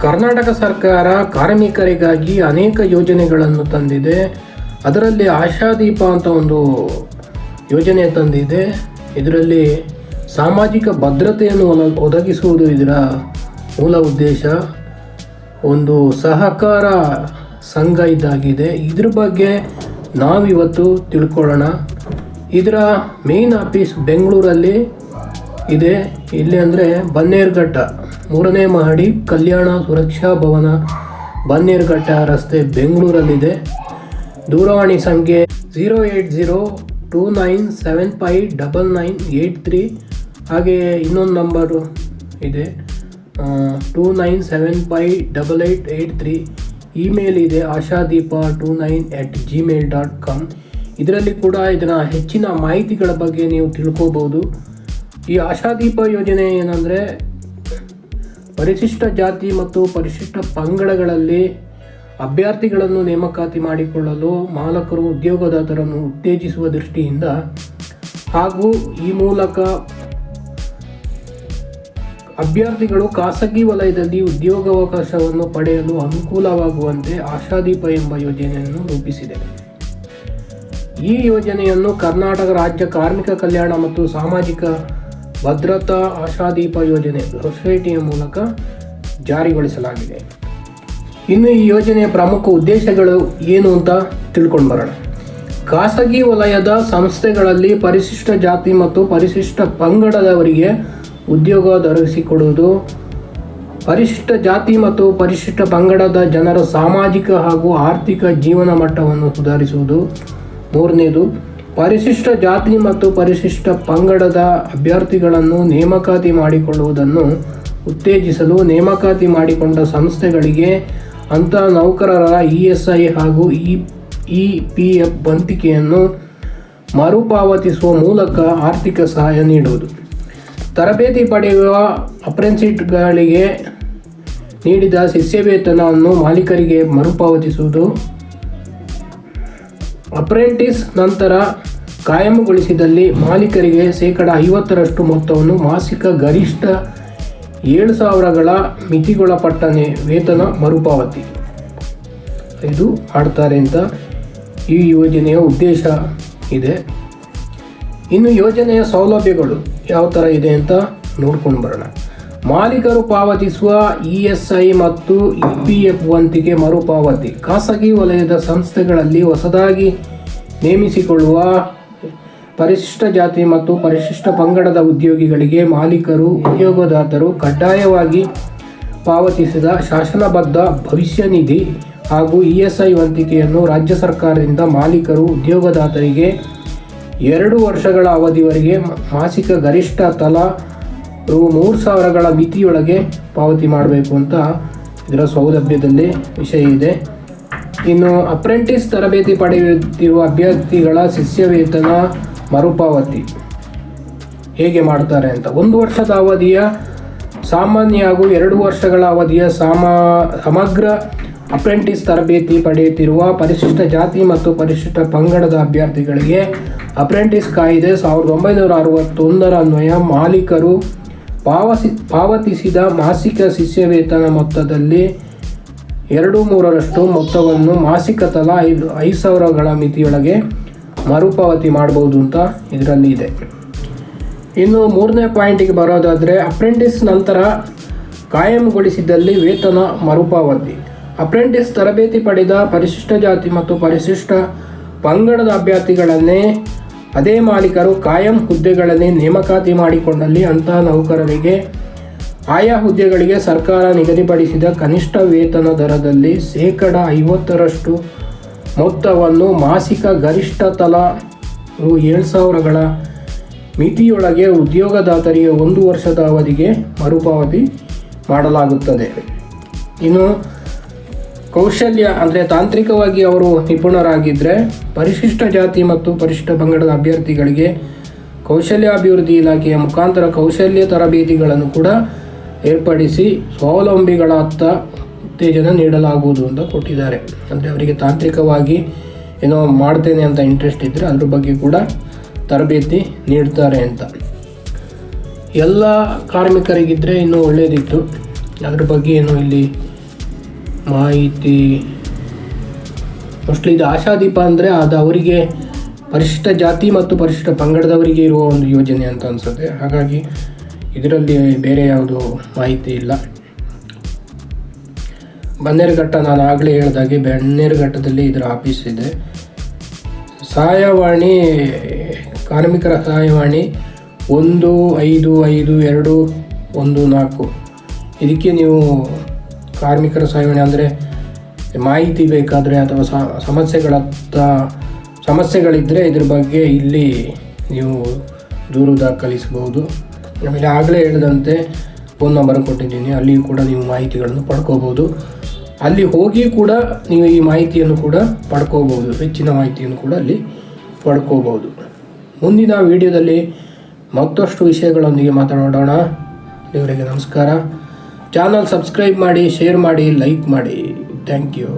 ಕರ್ನಾಟಕ ಸರ್ಕಾರ ಕಾರ್ಮಿಕರಿಗಾಗಿ ಅನೇಕ ಯೋಜನೆಗಳನ್ನು ತಂದಿದೆ. ಅದರಲ್ಲಿ ಆಶಾದೀಪ ಅಂತ ಒಂದು ಯೋಜನೆ ತಂದಿದೆ. ಇದರಲ್ಲಿ ಸಾಮಾಜಿಕ ಭದ್ರತೆಯನ್ನು ಒದಗಿಸುವುದು ಇದರ ಮೂಲ ಉದ್ದೇಶ. ಒಂದು ಸಹಕಾರ ಸಂಘ ಇದಾಗಿದೆ. ಇದ್ರ ಬಗ್ಗೆ ನಾವಿವತ್ತು ತಿಳ್ಕೊಳ್ಳೋಣ. ಇದರ ಮೇನ್ ಆಫೀಸ್ ಬೆಂಗಳೂರಲ್ಲಿ ಇದೆ. ಇಲ್ಲಿ ಅಂದರೆ ಬನ್ನೇರುಘಟ್ಟ. ಮೂರನೇ ಮಹಡಿ ಕಲ್ಯಾಣ ಸುರಕ್ಷಾ ಭವನ ಬನ್ನೇರುಘಟ್ಟ ರಸ್ತೆ ಬೆಂಗಳೂರಲ್ಲಿದೆ. ದೂರವಾಣಿ ಸಂಖ್ಯೆ zero eight zero two nine seven five double nine eight three. ಹಾಗೆಯೇ ಇನ್ನೊಂದು ನಂಬರು ಇದೆ two nine seven five double eight eight three. Email ಇದೆ, Ashadeepa two nine at Gmail dot com. ಇದರಲ್ಲಿ ಕೂಡ ಇದನ್ನು ಹೆಚ್ಚಿನ ಮಾಹಿತಿಗಳ ಬಗ್ಗೆ ನೀವು ತಿಳ್ಕೋಬೋದು. ಈ ಆಶಾದೀಪ ಯೋಜನೆ ಏನಂದರೆ ಪರಿಶಿಷ್ಟ ಜಾತಿ ಮತ್ತು ಪರಿಶಿಷ್ಟ ಪಂಗಡಗಳಲ್ಲಿ ಅಭ್ಯರ್ಥಿಗಳನ್ನು ನೇಮಕಾತಿ ಮಾಡಿಕೊಳ್ಳಲು ಮಾಲಕರು ಉದ್ಯೋಗದಾತರನ್ನು ಉತ್ತೇಜಿಸುವ ದೃಷ್ಟಿಯಿಂದ ಹಾಗೂ ಈ ಮೂಲಕ ಅಭ್ಯರ್ಥಿಗಳು ಖಾಸಗಿ ವಲಯದಲ್ಲಿ ಉದ್ಯೋಗಾವಕಾಶವನ್ನು ಪಡೆಯಲು ಅನುಕೂಲವಾಗುವಂತೆ ಆಶಾದೀಪ ಎಂಬ ಯೋಜನೆಯನ್ನು ರೂಪಿಸಿದೆ ಈ ಯೋಜನೆಯನ್ನು ಕರ್ನಾಟಕ ರಾಜ್ಯ ಕಾರ್ಮಿಕ ಕಲ್ಯಾಣ ಮತ್ತು ಸಾಮಾಜಿಕ ಭದ್ರತಾ ಆಶಾದೀಪ ಯೋಜನೆ ಸೊಸೈಟಿಯ ಮೂಲಕ ಜಾರಿಗೊಳಿಸಲಾಗಿದೆ. ಇನ್ನು ಈ ಯೋಜನೆಯ ಪ್ರಮುಖ ಉದ್ದೇಶಗಳು ಏನು ಅಂತ ತಿಳ್ಕೊಂಡು ಬರೋಣ. ಖಾಸಗಿ ವಲಯದ ಸಂಸ್ಥೆಗಳಲ್ಲಿ ಪರಿಶಿಷ್ಟ ಜಾತಿ ಮತ್ತು ಪರಿಶಿಷ್ಟ ಪಂಗಡದವರಿಗೆ ಉದ್ಯೋಗ ದೊರಕಿಸಿಕೊಡುವುದು, ಪರಿಶಿಷ್ಟ ಜಾತಿ ಮತ್ತು ಪರಿಶಿಷ್ಟ ಪಂಗಡದ ಜನರ ಸಾಮಾಜಿಕ ಹಾಗೂ ಆರ್ಥಿಕ ಜೀವನ ಮಟ್ಟವನ್ನು ಸುಧಾರಿಸುವುದು. ಮೂರನೇದು ಪರಿಶಿಷ್ಟ ಜಾತಿ ಮತ್ತು ಪರಿಶಿಷ್ಟ ಪಂಗಡದ ಅಭ್ಯರ್ಥಿಗಳನ್ನು ನೇಮಕಾತಿ ಮಾಡಿಕೊಳ್ಳುವುದನ್ನು ಉತ್ತೇಜಿಸಲು ನೇಮಕಾತಿ ಮಾಡಿಕೊಂಡ ಸಂಸ್ಥೆಗಳಿಗೆ ಅಂಥ ನೌಕರರ ಇ ಎಸ್ ಐ ಹಾಗೂ ಇ ಇ ಪಿ ಎಫ್ ಬಂತಿಕೆಯನ್ನು ಮರುಪಾವತಿಸುವ ಮೂಲಕ ಆರ್ಥಿಕ ಸಹಾಯ ನೀಡುವುದು. ತರಬೇತಿ ಪಡೆಯುವ ಅಪ್ರೆನ್ಸಿಟ್ಗಳಿಗೆ ನೀಡಿದ ಶಿಷ್ಯವೇತನವನ್ನು ಮಾಲೀಕರಿಗೆ ಮರುಪಾವತಿಸುವುದು ಅಪ್ರೆಂಟಿಸ್ ನಂತರ ಕಾಯಂಗೊಳಿಸಿದಲ್ಲಿ ಮಾಲೀಕರಿಗೆ ಶೇಕಡ ಐವತ್ತರಷ್ಟು ಮೊತ್ತವನ್ನು ಮಾಸಿಕ ಗರಿಷ್ಠ ಏಳು ಸಾವಿರಗಳ ಮಿತಿಗೊಳಪಟ್ಟನೆ ವೇತನ ಮರುಪಾವತಿ. ಇದು ಮಾಡ್ತಾರೆ ಅಂತ ಈ ಯೋಜನೆಯ ಉದ್ದೇಶ ಇದೆ. ಇನ್ನು ಯೋಜನೆಯ ಸೌಲಭ್ಯಗಳು ಯಾವ ಥರ ಇದೆ ಅಂತ ನೋಡ್ಕೊಂಡು ಬರೋಣ. ಮಾಲೀಕರು ಪಾವತಿಸುವ ಇಎಸ್ಐ ಮತ್ತು ಇಪಿಎಫ್ ವಂತಿಗೆ ಮರುಪಾವತಿ. ಖಾಸಗಿ ವಲಯದ ಸಂಸ್ಥೆಗಳಲ್ಲಿ ಹೊಸದಾಗಿ ನೇಮಿಸಿಕೊಳ್ಳುವ ಪರಿಶಿಷ್ಟ ಜಾತಿ ಮತ್ತು ಪರಿಶಿಷ್ಟ ಪಂಗಡದ ಉದ್ಯೋಗಿಗಳಿಗೆ ಮಾಲೀಕರು, ಉದ್ಯೋಗದಾತರು ಕಡ್ಡಾಯವಾಗಿ ಪಾವತಿಸಿದ ಶಾಸನಬದ್ಧ ಭವಿಷ್ಯ ನಿಧಿ ಹಾಗೂ ಇ ಎಸ್ ಐ ವಂತಿಕೆಯನ್ನು ರಾಜ್ಯ ಸರ್ಕಾರದಿಂದ ಮಾಲೀಕರು, ಉದ್ಯೋಗದಾತರಿಗೆ ಎರಡು ವರ್ಷಗಳ ಅವಧಿವರೆಗೆ ಮಾಸಿಕ ಗರಿಷ್ಠ ತಲಾ ರು ಮೂರು ಸಾವಿರಗಳ ಮಿತಿಯೊಳಗೆ ಪಾವತಿ ಮಾಡಬೇಕು ಅಂತ ಇದರ ಸೌಲಭ್ಯದಲ್ಲಿ ವಿಷಯ ಇದೆ. ಇನ್ನು ಅಪ್ರೆಂಟಿಸ್ ತರಬೇತಿ ಪಡೆಯುತ್ತಿರುವ ಅಭ್ಯರ್ಥಿಗಳ ಶಿಷ್ಯವೇತನ ಮರುಪಾವತಿ ಹೇಗೆ ಮಾಡ್ತಾರೆ ಅಂತ. ಒಂದು ವರ್ಷದ ಅವಧಿಯ ಸಾಮಾನ್ಯ ಹಾಗೂ ಎರಡು ವರ್ಷಗಳ ಅವಧಿಯ ಸಾಮಾ, ಸಮಗ್ರ ಅಪ್ರೆಂಟಿಸ್ ತರಬೇತಿ ಪಡೆಯುತ್ತಿರುವ ಪರಿಶಿಷ್ಟ ಜಾತಿ ಮತ್ತು ಪರಿಶಿಷ್ಟ ಪಂಗಡದ ಅಭ್ಯರ್ಥಿಗಳಿಗೆ ಅಪ್ರೆಂಟಿಸ್ ಕಾಯ್ದೆ ಸಾವಿರದ ಒಂಬೈನೂರ ಅರವತ್ತೊಂದರ ಅನ್ವಯ ಮಾಲೀಕರು ಪಾವಸಿ, ಪಾವತಿಸಿದ ಮಾಸಿಕ ಶಿಷ್ಯ ವೇತನ ಮೊತ್ತದಲ್ಲಿ ಎರಡು ಮೂರರಷ್ಟು ಮೊತ್ತವನ್ನು ಮಾಸಿಕ ತಲಾ ಐದು ಐದು ಸಾವಿರಗಳ ಮಿತಿಯೊಳಗೆ ಮರುಪಾವತಿ ಮಾಡಬಹುದು ಅಂತ ಇದರಲ್ಲಿ ಇದೆ. ಇನ್ನು ಮೂರನೇ ಪಾಯಿಂಟಿಗೆ ಬರೋದಾದರೆ ಅಪ್ರೆಂಟಿಸ್ ನಂತರ ಕಾಯಂಗೊಳಿಸಿದಲ್ಲಿ ವೇತನ ಮರುಪಾವತಿ. ಅಪ್ರೆಂಟಿಸ್ ತರಬೇತಿ ಪಡೆದ ಪರಿಶಿಷ್ಟ ಜಾತಿ ಮತ್ತು ಪರಿಶಿಷ್ಟ ಪಂಗಡದ ಅಭ್ಯರ್ಥಿಗಳನ್ನೇ ಅದೇ ಮಾಲೀಕರು ಕಾಯಂ ಹುದ್ದೆಗಳಲ್ಲಿ ನೇಮಕಾತಿ ಮಾಡಿಕೊಂಡಲ್ಲಿ ಅಂತಹ ನೌಕರರಿಗೆ ಆಯಾ ಹುದ್ದೆಗಳಿಗೆ ಸರ್ಕಾರ ನಿಗದಿಪಡಿಸಿದ ಕನಿಷ್ಠ ವೇತನ ದರದಲ್ಲಿ ಶೇಕಡ ಐವತ್ತರಷ್ಟು ಮೊತ್ತವನ್ನು ಮಾಸಿಕ ಗರಿಷ್ಠ ತಲಾ ರು ಏಳು ಸಾವಿರಗಳ ಮಿತಿಯೊಳಗೆ ಉದ್ಯೋಗದಾತರಿಗೆ ಒಂದು ವರ್ಷದ ಅವಧಿಗೆ ಮರುಪಾವತಿ ಮಾಡಲಾಗುತ್ತದೆ. ಇನ್ನು ಕೌಶಲ್ಯ ಅಂದರೆ ತಾಂತ್ರಿಕವಾಗಿ ಅವರು ನಿಪುಣರಾಗಿದ್ದರೆ ಪರಿಶಿಷ್ಟ ಜಾತಿ ಮತ್ತು ಪರಿಶಿಷ್ಟ ಪಂಗಡದ ಅಭ್ಯರ್ಥಿಗಳಿಗೆ ಕೌಶಲ್ಯಾಭಿವೃದ್ಧಿ ಇಲಾಖೆಯ ಮುಖಾಂತರ ಕೌಶಲ್ಯ ತರಬೇತಿಗಳನ್ನು ಕೂಡ ಏರ್ಪಡಿಸಿ ಸ್ವಾವಲಂಬಿಗಳತ್ತ ಉತ್ತೇಜನ ನೀಡಲಾಗುವುದು ಅಂತ ಕೊಟ್ಟಿದ್ದಾರೆ. ಅಂದರೆ ಅವರಿಗೆ ತಾಂತ್ರಿಕವಾಗಿ ಏನೋ ಮಾಡ್ತೇನೆ ಅಂತ ಇಂಟ್ರೆಸ್ಟ್ ಇದ್ದರೆ ಅದ್ರ ಬಗ್ಗೆ ಕೂಡ ತರಬೇತಿ ನೀಡ್ತಾರೆ ಅಂತ. ಎಲ್ಲ ಕಾರ್ಮಿಕರಿಗಿದ್ದರೆ ಇನ್ನೂ ಒಳ್ಳೆಯದಿತ್ತು ಅದ್ರ ಬಗ್ಗೆ ಏನು ಇಲ್ಲಿ ಮಾಹಿತಿ. ಮೋಸ್ಟ್ಲಿ ಇದು ಆಶಾದೀಪ ಅಂದರೆ ಅದು ಅವರಿಗೆ ಪರಿಶಿಷ್ಟ ಜಾತಿ ಮತ್ತು ಪರಿಶಿಷ್ಟ ಪಂಗಡದವರಿಗೆ ಇರುವ ಒಂದು ಯೋಜನೆ ಅಂತ ಅನಿಸುತ್ತೆ. ಹಾಗಾಗಿ ಇದರಲ್ಲಿ ಬೇರೆ ಯಾವುದು ಮಾಹಿತಿ ಇಲ್ಲ. ಬನ್ನೇರುಘಟ್ಟ ನಾನು ಆಗಲೇ ಹೇಳಿದಾಗೆ ಬನ್ನೇರುಘಟ್ಟದಲ್ಲಿ ಇದರ ಆಫೀಸ್ ಇದೆ. ಸಹಾಯವಾಣಿ, ಕಾರ್ಮಿಕರ ಸಹಾಯವಾಣಿ ಒಂದು ಐದು ಐದು ಎರಡು ಒಂದು ನಾಲ್ಕು. ಇದಕ್ಕೆ ನೀವು ಕಾರ್ಮಿಕರ ಸಹಾಯವಾಣಿ ಅಂದರೆ ಮಾಹಿತಿ ಬೇಕಾದರೆ ಅಥವಾ ಸಮಸ್ಯೆಗಳತ್ತ ಸಮಸ್ಯೆಗಳಿದ್ದರೆ ಇದ್ರ ಬಗ್ಗೆ ಇಲ್ಲಿ ನೀವು ದೂರು ದಾಖಲಿಸಬಹುದು. ಆಮೇಲೆ ಆಗಲೇ ಹೇಳಿದಂತೆ ಫೋನ್ ನಂಬರ್ ಕೊಟ್ಟಿದ್ದೀನಿ. ಅಲ್ಲಿಯೂ ಕೂಡ ನೀವು ಮಾಹಿತಿಗಳನ್ನು ಪಡ್ಕೋಬೋದು ಅಲ್ಲಿ ಹೋಗಿ ಕೂಡ ನೀವು ಈ ಮಾಹಿತಿಯನ್ನು ಕೂಡ ಪಡ್ಕೋಬೋದು ಹೆಚ್ಚಿನ ಮಾಹಿತಿಯನ್ನು ಕೂಡ ಅಲ್ಲಿ ಪಡ್ಕೋಬೋದು ಮುಂದಿನ ವಿಡಿಯೋದಲ್ಲಿ ಮತ್ತಷ್ಟು ವಿಷಯಗಳೊಂದಿಗೆ ಮಾತನಾಡೋಣ. ದೇವರಿಗೆ ನಮಸ್ಕಾರ. ಚಾನಲ್ ಸಬ್ಸ್ಕ್ರೈಬ್ ಮಾಡಿ ಶೇರ್ ಮಾಡಿ ಲೈಕ್ ಮಾಡಿ. Thank you